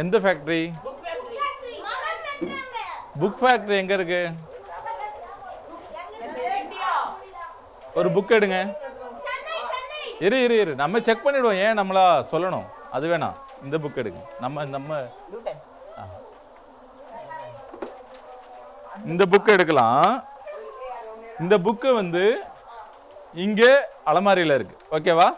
எந்த factory book factory factory எங்க இருக்கு? ஒரு புக் எடுங்க. இரு இரு இரு. நம்ம செக் பண்ணிடுவோம். ஏன் நம்மளா சொல்லணும்? அது வேணாம். இந்த புக் எடுங்க. நம்ம நம்ம இந்த புக் எடுக்கலாம். இந்த புக்கு வந்து இங்கே அலமாரியில் இருக்கு. ஓகேவா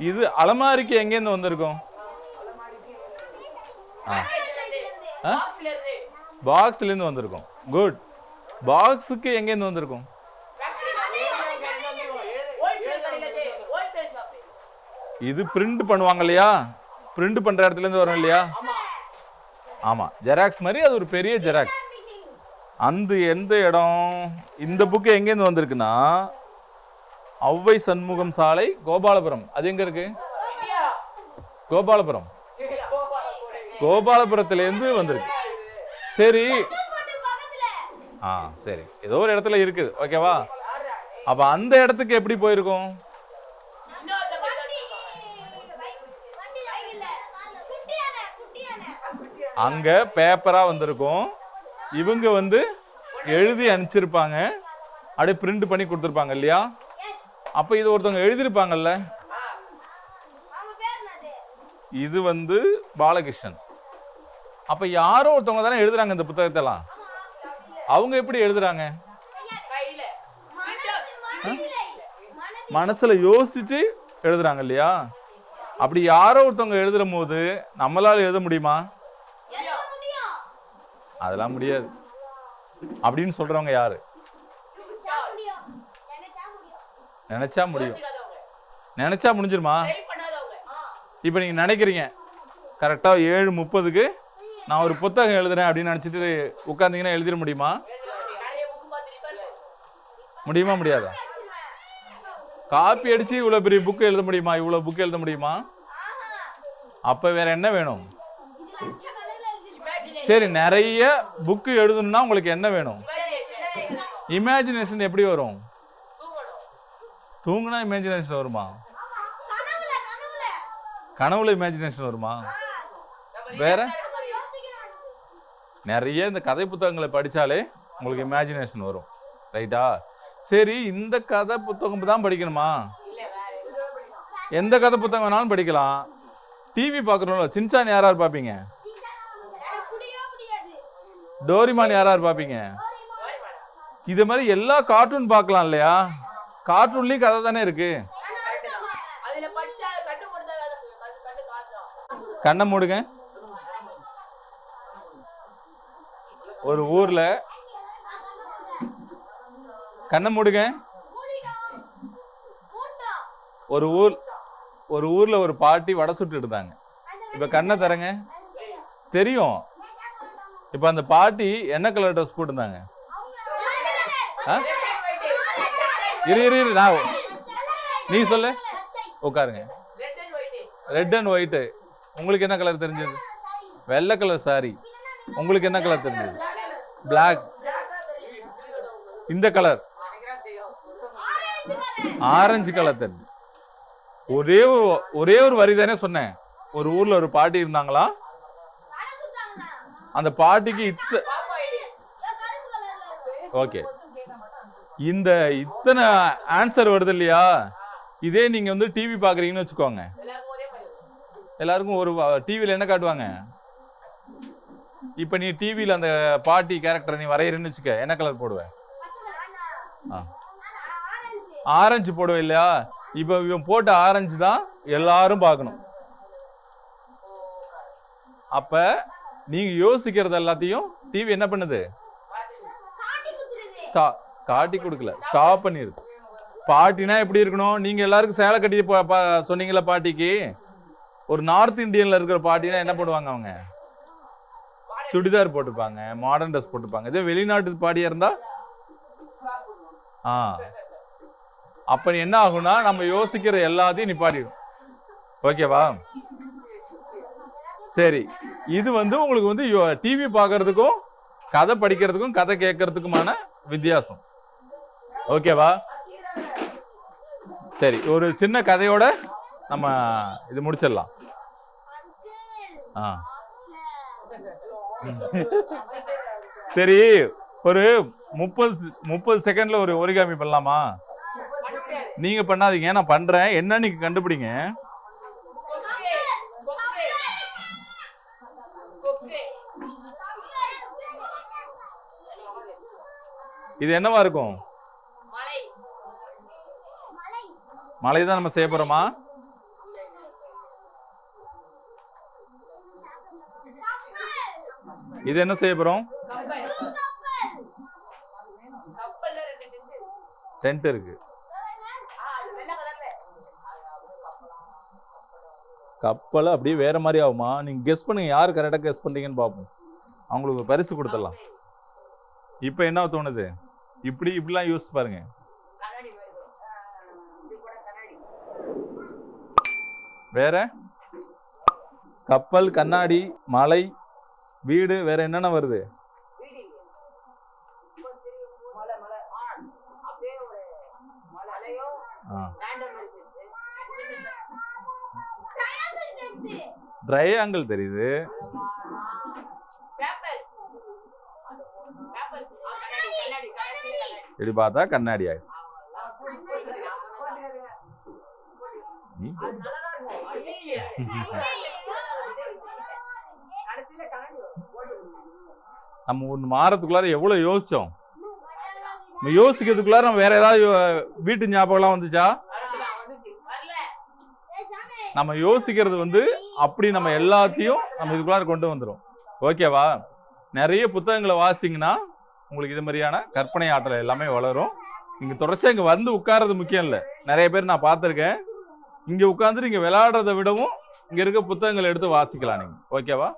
இது அலமாரிக்கு எங்கேருந்து வந்திருக்கும்? ஆ. பாக்ஸ்ல இருந்து பாக்ஸ்லேருந்து வந்திருக்கும். குட் பாக்ஸுக்கு எங்கேருந்து வந்திருக்கும்? இது பிரிண்ட் பண்ணுவாங்க இல்லையா? பிரிண்ட் பண்ற இடத்துல இருந்து வரும் இல்லையா? ஆமா. ஜெராக்ஸ் மாதிரி அது ஒரு பெரிய ஜெராக்ஸ் அந்த எந்த இடம் இந்த புக்கு எங்கேருந்து வந்திருக்குன்னா ஔவை சண்முகம் சாலை கோபாலபுரம். அது எங்க இருக்கு? கோபாலபுரம். கோபாலபுரம் கோபாலபுரத்துலேருந்து வந்திருக்கு. சரி. ஆ சரி. ஏதோ ஒரு இடத்துல இருக்குது. ஓகேவா? அப்ப அந்த இடத்துக்கு எப்படி போயிருக்கும்? அங்க பேப்பரா வந்திருக்கும். இவங்க வந்து எழுதி அனுப்பிச்சிருப்பாங்க. அப்படியே பிரிண்ட் பண்ணி கொடுத்துருப்பாங்க இல்லையா? அப்ப இது ஒருத்தவங்க எழுதியிருப்பாங்கல்ல? இது வந்து பாலகிருஷ்ணன். அப்ப யாரோ ஒருத்தவங்க தானே எழுதுறாங்க இந்த புத்தகத்தெல்லாம்? அவங்க எப்படி எழுதுறாங்க? மனசுல யோசிச்சு எழுதுறாங்க இல்லையா? அப்படி யாரோ ஒருத்தவங்க எழுதுற போது நம்மளால எழுத முடியுமா? அதெல்லாம் முடியாது. அப்படின்னு சொல்றவங்க யாரு? நினைச்சா முடியும். நினச்சா நினைச்சா முடிஞ்சிருமா? இப்போ நீங்க நினைக்கிறீங்க. கரெக்டாக ஏழு முப்பதுக்கு நான் ஒரு புத்தகம் எழுதுறேன் அப்படின்னு நினச்சிட்டு உட்கார்ந்தீங்கன்னா எழுதிட முடியுமா? முடியுமா முடியாதா? காப்பி அடிச்சு இவ்வளோ பெரிய புக் எழுத முடியுமா? இவ்வளோ புக் எழுத முடியுமா? அப்போ வேற என்ன வேணும்? சரி நிறைய புக்கு எழுதணும்னா உங்களுக்கு என்ன வேணும்? இமேஜினேஷன் எப்படி வரும்? தூங்குனா இமேஜினேஷன் வருமா? கனவுல இமேஜினேஷன் வருமா? வேற? நிறைய இந்த கதை புத்தகங்களை படிச்சாலே உங்களுக்கு இமேஜினேஷன் வரும். ரைட்டா சரி இந்த கதை புத்தகம் தான் படிக்கணுமா? எந்த கதை புத்தகம் வேணாலும் படிக்கலாம். டிவி பார்க்குறோம்ல சின்சான் யார் யார் பார்ப்பீங்க டோரிமான் யார் யார் பார்ப்பீங்க இது மாதிரி எல்லா கார்ட்டூன் பார்க்கலாம் இல்லையா? கார்ட்டூன்லேயும் கதை தானே இருக்கு. கண்ணை மூடுங்க. ஒரு ஊர்ல கண்ணை மூடுங்க. ஒரு ஊர் ஒரு ஊர்ல ஒரு பாட்டி வடை சுட்டு இருந்தாங்க. இப்ப கண்ணை தரங்க. தெரியும். இப்ப அந்த பாட்டி என்ன கலர் ட்ரெஸ் போட்டிருந்தாங்க? ஆ? இரு இரு இரு நான் நீ சொல்லு. உட்காருங்க. Red and white red and white உங்களுக்கு என்ன கலர் தெரிஞ்சது? வெள்ளை கலர் சாரி உங்களுக்கு என்ன கலர் தெரிஞ்சது? Black. இந்த கலர் ஆரஞ்சு கலர் தெரிஞ்சு. ஒரே ஒரு- ஒரே ஒரு வரி தானே சொன்னேன். ஒரு ஊர்ல ஒரு பாட்டி இருந்தாங்களா? அந்த பாட்டிக்கு இத்த ஓகே. இந்த இத்தனை ஆன்சர் வருது இல்லையா? இதே நீங்க வந்து டிவி பாக்குறீங்கன்னு வச்சுக்கோங்க. எல்லாருக்கும் ஒரே டிவியில் என்ன காட்டுவாங்க? இப்போ நீ டிவியில் அந்த பாட்டி கேரக்டர் நீ வரைகிறேன்னு வச்சுக்க என்ன கலர் போடுவ? ஆ. ஆரஞ்சு போடுவ இல்லையா? இப்போ இவன் போட்ட ஆரஞ்சு தான் எல்லாரும் பார்க்கணும். அப்ப நீங்க யோசிக்கிறது எல்லாத்தையும் டிவி என்ன பண்ணுது? ஸ்டா காட்டி கொடுக்கல. ஸ்டாப் பண்ணிடுது பாட்டினா எப்படி இருக்கணும்? நீங்க எல்லாருக்கும் சேலை கட்டி பா- பா- பாட்டிக்கு? ஒரு நார்த் இந்தியன்ல இருக்கிற பாட்டினா என்ன பண்ணுவாங்க அவங்க? சுடிதார் போட்டுப்பாங்க மாடர்ன் ட்ரெஸ் போட்டுப்பாங்க. இதே வெளிநாட்டு பாடியா இருந்தா? ஆ. அப்ப என்ன ஆகும்னா நம்ம யோசிக்கிற எல்லாத்தையும் நிப்பாட்டிடும். ஓகேவா? சரி. இது வந்து உங்களுக்கு வந்து டிவி பார்க்கறதுக்கும் கதை படிக்கிறதுக்கும் கதை கேட்கறதுக்குமான வித்தியாசம். ஓகேவா? சரி ஒரு சின்ன கதையோட நம்ம இது முடிச்சிடலாம். ஆ. சரி ஒரு முப்பது முப்பது செகண்ட்ல ஒரு ஒரிகாமி பண்ணலாமா? நீங்க பண்ணாதீங்க நான் பண்றேன். என்னன்னு கண்டுபிடிங்க? இது என்னவா இருக்கும் மலை மழை தான் நம்ம செய்ய போறோமா? இது என்ன செய்ய போறோம்? டென்ட் இருக்கு. ஆ கப்பல் அப்படியே வேற மாதிரி ஆகுமா? நீங்க கெஸ் பண்ணுங்க யார் கரெக்டா கெஸ் பண்றீங்கன்னு பார்ப்போம் அவங்களுக்கு பரிசு கொடுத்துடலாம். இப்போ என்ன தோணுது? இப்படி இப்படிலாம் யோசிச்சு பாருங்க கண்ணாடி வருது இது கூட கண்ணாடி வேற? கப்பல் கண்ணாடி மலை வீடு வேற என்னென்ன வருது? ட்ரையாங்கிள் தெரியுது. இப்படி பார்த்தா கண்ணாடி ஆயிடும் நீ கடைசியில கண்ணாடி நம்ம ஒன்று மாறத்துக்குள்ளார எவ்வளோ யோசித்தோம் நம்ம யோசிக்கிறதுக்குள்ளார நம்ம வேற ஏதாவது வீட்டு ஞாபகம்லாம் வந்துச்சா? நம்ம யோசிக்கிறது வந்து அப்படி நம்ம எல்லாத்தையும் நம்ம இதுக்குள்ளார கொண்டு வந்துடும் ஓகேவா? நிறைய புத்தகங்களை வாசிங்கன்னா உங்களுக்கு இது மாதிரியான கற்பனை ஆற்றல் எல்லாமே வளரும். நீங்கள் தொடர்ச்சியாக இங்கே வந்து உட்கார்றது முக்கியம் இல்லை. நிறைய பேர் நான் பார்த்துருக்கேன். இங்கே உட்காந்துட்டு இங்கே விளையாடுறதை விடவும் இங்க இருக்க புத்தகங்களை எடுத்து வாசிக்கலாம் நீங்க. ஓகேவா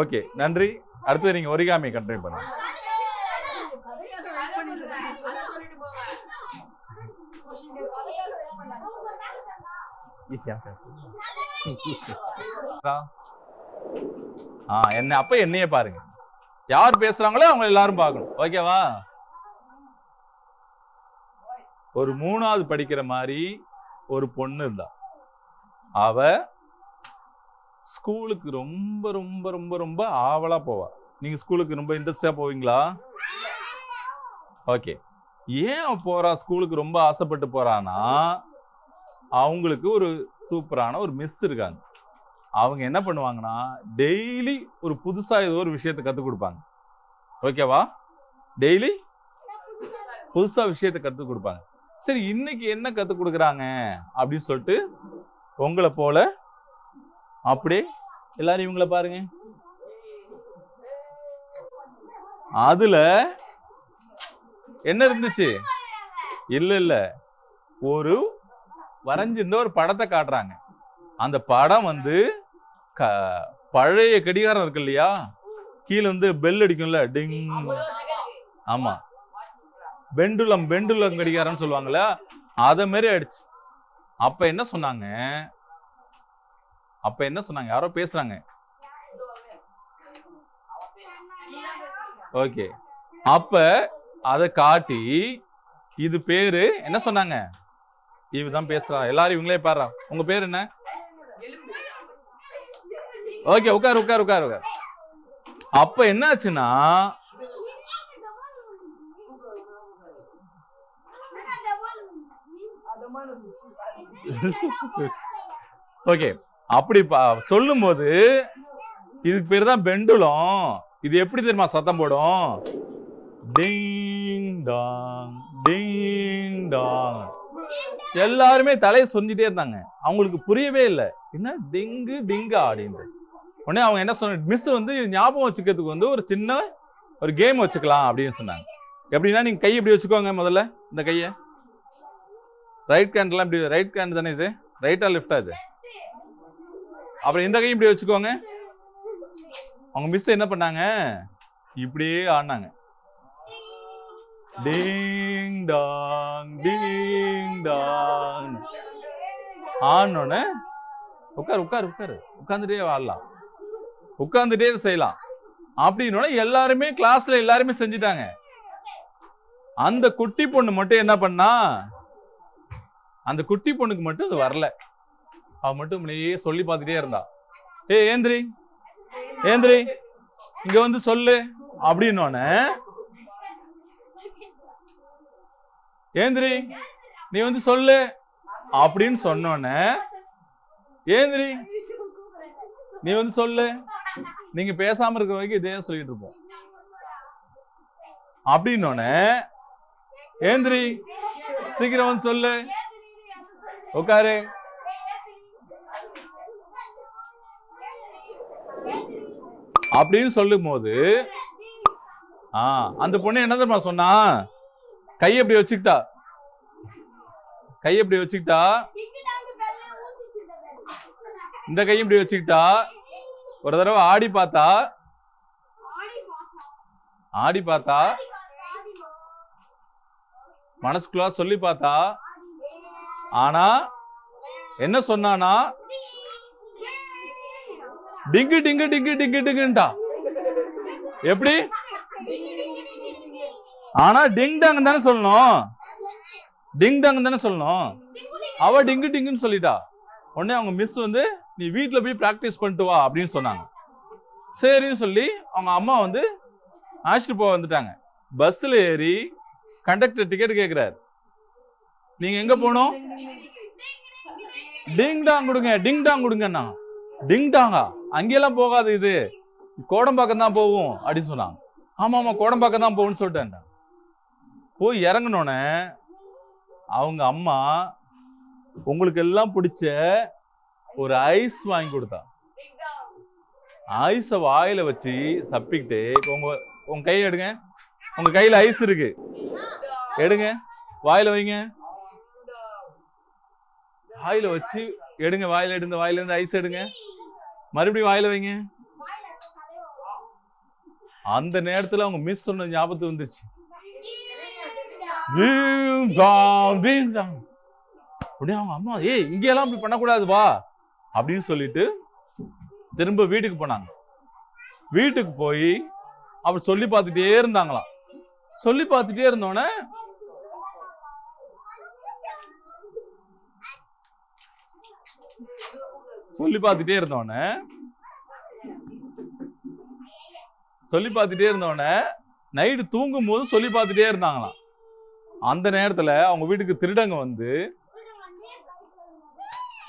ஓகே நன்றி. அடுத்து நீங்க ஒரிகாமி கண்டினியூ பண்ணுங்க. ஆ என்ன அப்ப என்னையே பாருங்க. யார் பேசுறாங்களோ அவங்க எல்லாரும் பார்க்கணும். ஓகேவா ஒரு மூணாவது படிக்கிற மாதிரி ஒரு பொண்ணு இருந்தா. அவ ஸ்கூலுக்கு ரொம்ப ரொம்ப ரொம்ப ரொம்ப ஆவலாக போவா. நீங்கள் ஸ்கூலுக்கு ரொம்ப இன்ட்ரெஸ்டாக போவீங்களா? ஓகே ஏன் போகிறா ஸ்கூலுக்கு ரொம்ப ஆசைப்பட்டு போகிறான்னா அவங்களுக்கு ஒரு சூப்பரான ஒரு மிஸ் இருக்காங்க. அவங்க என்ன பண்ணுவாங்கன்னா டெய்லி ஒரு புதுசாக ஏதோ ஒரு விஷயத்தை கற்றுக் கொடுப்பாங்க. ஓகேவா டெய்லி புதுசாக விஷயத்தை கற்றுக் கொடுப்பாங்க. சரி இன்னைக்கு என்ன கற்றுக் கொடுக்குறாங்க? அப்படின்னு சொல்லிட்டு உங்களை போல. அப்படி? எல்லாரும் இவங்கள பாருங்க. அதுல என்ன இருந்துச்சு? இல்ல இல்ல. ஒரு வரைஞ்சிருந்த ஒரு படத்தை காட்டுறாங்க. அந்த படம் வந்து க பழைய கடிகாரம் இருக்கு இல்லையா? கீழே வந்து பெல் அடிக்கும்ல. டிங் ஆமா. பெண்டுலம் பெண்டுலம் கடிகாரம்னு சொல்லுவாங்கல்ல? அதை மாரி அடிச்சு அப்ப என்ன சொன்னாங்க? அப்ப என்ன சொன்னாங்க? யாரோ பேசுறாங்க. ஓகே. அப்ப அதை காட்டி இது பேரு என்ன சொன்னாங்க? இவதான் பேசுறா. எல்லாரும் இவங்களே பாடுறா உங்க பேர் என்ன? ஓகே உட்காரு உட்காரு உட்காரு உட்கார். அப்ப என்ன ஆச்சுன்னா ஓகே அப்படி சொல்லும் போது இதுக்கு பேர் தான் பெண்டுலம். இது எப்படி தெரியுமா சத்தம் போடும்? டிங் டாங் டிங் டாங் எல்லாருமே தலையை சொந்திட்டே இருந்தாங்க. அவங்களுக்கு புரியவே இல்லை. என்ன? டிங்கு டிங்கா அப்படின்ட்டு. உடனே அவங்க என்ன சொன்ன மிஸ் வந்து ஞாபகம் வச்சுக்கிறதுக்கு வந்து ஒரு சின்ன ஒரு கேம் வச்சுக்கலாம் அப்படின்னு சொன்னாங்க. எப்படின்னா நீங்கள் கை இப்படி வச்சுக்கோங்க முதல்ல இந்த கையை. ரைட் ஹேண்ட்லாம் இப்படி ரைட் ஹேண்ட் தானே இது? ரைட்டா லெஃப்டா இது? அப்புறம் இந்த கையும் இப்படி வச்சுக்கோங்க. அவங்க மிஸ் என்ன பண்ணாங்க? இப்படியே ஆடினாங்க. டீங் டாங் டீங் டாங் ஆனோடனே உட்காரு உட்காரு உட்காரு. உட்காந்துட்டே ஆடலாம். உட்காந்துட்டே செய்யலாம். அப்படின்னோட எல்லாருமே கிளாஸ்ல எல்லாருமே செஞ்சுட்டாங்க. அந்த குட்டி பொண்ணு மட்டும் என்ன பண்ணா அந்த குட்டி பொண்ணுக்கு மட்டும் அது வரல. அவ மட்டும் இப்படியே சொல்லி பார்த்துட்டே இருந்தா. ஏ ஏந்திரி. ஏந்திரி இங்க வந்து சொல்லு. அப்படின்னோடனே ஏந்திரி நீ வந்து சொல்லு. அப்படின்னு சொன்னோன்னே ஏந்திரி நீ வந்து சொல்லு. நீங்க பேசாம இருக்கிற வரைக்கும் இதே சொல்லிட்டு இருப்போம். அப்படின்னோடனே ஏந்திரி சீக்கிரம் வந்து சொல்லு. உட்காரு. அப்படின்னு சொல்லும் போது ஆ அந்த பொண்ணு என்ன தெரியுமா சொன்னா? கை எப்படி வச்சுக்கிட்டா? கை எப்படி வச்சுக்கிட்டா? இந்த கையும் இப்படி வச்சுக்கிட்டா? ஒரு தடவை ஆடி பார்த்தா? ஆடி பார்த்தா? மனசுக்குள்ள சொல்லி பார்த்தா? ஆனா என்ன சொன்னானா? டிங்கு டிங்கு டிங்கு டிங்கு டிங்குன்ட்டா. எப்படி? ஆனா டிங் டங் தானே சொல்லணும். டிங் டங் தானே சொல்லணும். அவ டிங்கு டிங்குன்னு சொல்லிட்டா. உடனே அவங்க மிஸ் வந்து நீ வீட்டில் போய் ப்ராக்டிஸ் பண்ணிட்டு வா அப்படின்னு சொன்னாங்க. சரின்னு சொல்லி அவங்க அம்மா வந்து அழைச்சிட்டு போக வந்துட்டாங்க. பஸ்ஸில் ஏறி கண்டக்டர் டிக்கெட் கேட்குறாரு நீங்க எங்க போகணும் டிங் டாங் கொடுங்க டிங் டாங் கொடுங்கண்ணா. டிங் டாங்கா அங்கெல்லாம் போகாது இது. கோடம்பாக்கம் தான் போகும் அப்படின்னு சொன்னாங்க. ஆமா ஆமா கோடம்பாக்கம் தான் போகும்னு சொல்லிட்டேன்டா. போய் இறங்கினோடனே அவங்க அம்மா உங்களுக்கு எல்லாம் பிடிச்ச ஒரு ஐஸ் வாங்கி கொடுத்தா. ஐஸை வாயில வச்சு சப்பிக்கிட்டு இப்போ உங்க உங்க கையை எடுங்க. உங்க கையில ஐஸ் இருக்கு. எடுங்க. வாயில வைங்க. வாயில வச்சு எடுங்க வாயில எடுங்க வாயில இருந்து ஐஸ் எடுங்க. மறுபடியும் வாயில வைங்க. அந்த நேரத்துல அவங்க மிஸ் சொன்ன ஞாபகத்து வந்துருச்சு. அப்படியே அவங்க அம்மா ஏய் இங்கெல்லாம் அப்படி பண்ணக்கூடாது வா அப்படின்னு சொல்லிட்டு திரும்ப வீட்டுக்கு போனாங்க. வீட்டுக்கு போய் அவர் சொல்லி பார்த்துட்டே இருந்தாங்களாம். சொல்லி பார்த்துட்டே இருந்தோடனே சொல்லி பார்த்துட்டே இருந்தோடனே சொல்லி பார்த்துட்டே இருந்தோடனே நைட்டு தூங்கும் போது சொல்லி பார்த்துட்டே இருந்தாங்களாம். அந்த நேரத்தில் அவங்க வீட்டுக்கு திருடங்க வந்து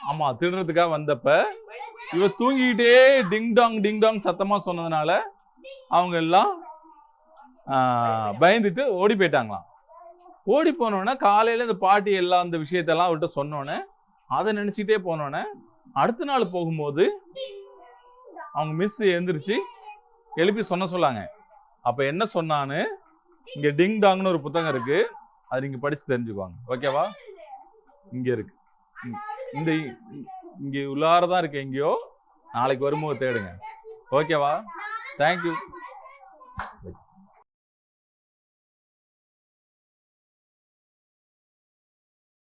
ஆமாம் திருடுறதுக்காக வந்தப்ப இவ தூங்கிக்கிட்டே டிங் டாங் டிங் டாங் சத்தமாக சொன்னதுனால அவங்க எல்லாம் பயந்துட்டு ஓடி போயிட்டாங்களாம். ஓடி போனோடனே காலையில் இந்த பாட்டி எல்லாம் அந்த விஷயத்தெல்லாம் அவர்கிட்ட சொன்னோன்னே அதை நினச்சிக்கிட்டே போனோடனே அடுத்த நாள் போகும்போது அவங்க மிஸ் எழுந்திரிச்சு எழுப்பி சொன்ன சொல்லாங்க அப்போ என்ன சொன்னான்னு இங்கே டிங் டாங்னு ஒரு புத்தகம் இருக்குது அது நீங்கள் படித்து தெரிஞ்சுக்குவாங்க ஓகேவா இங்கே இருக்கு. இந்த இங்கே உள்ளார தான் இருக்கு. எங்கேயோ நாளைக்கு வரும்போது தேடுங்க. ஓகேவா தேங்க்யூ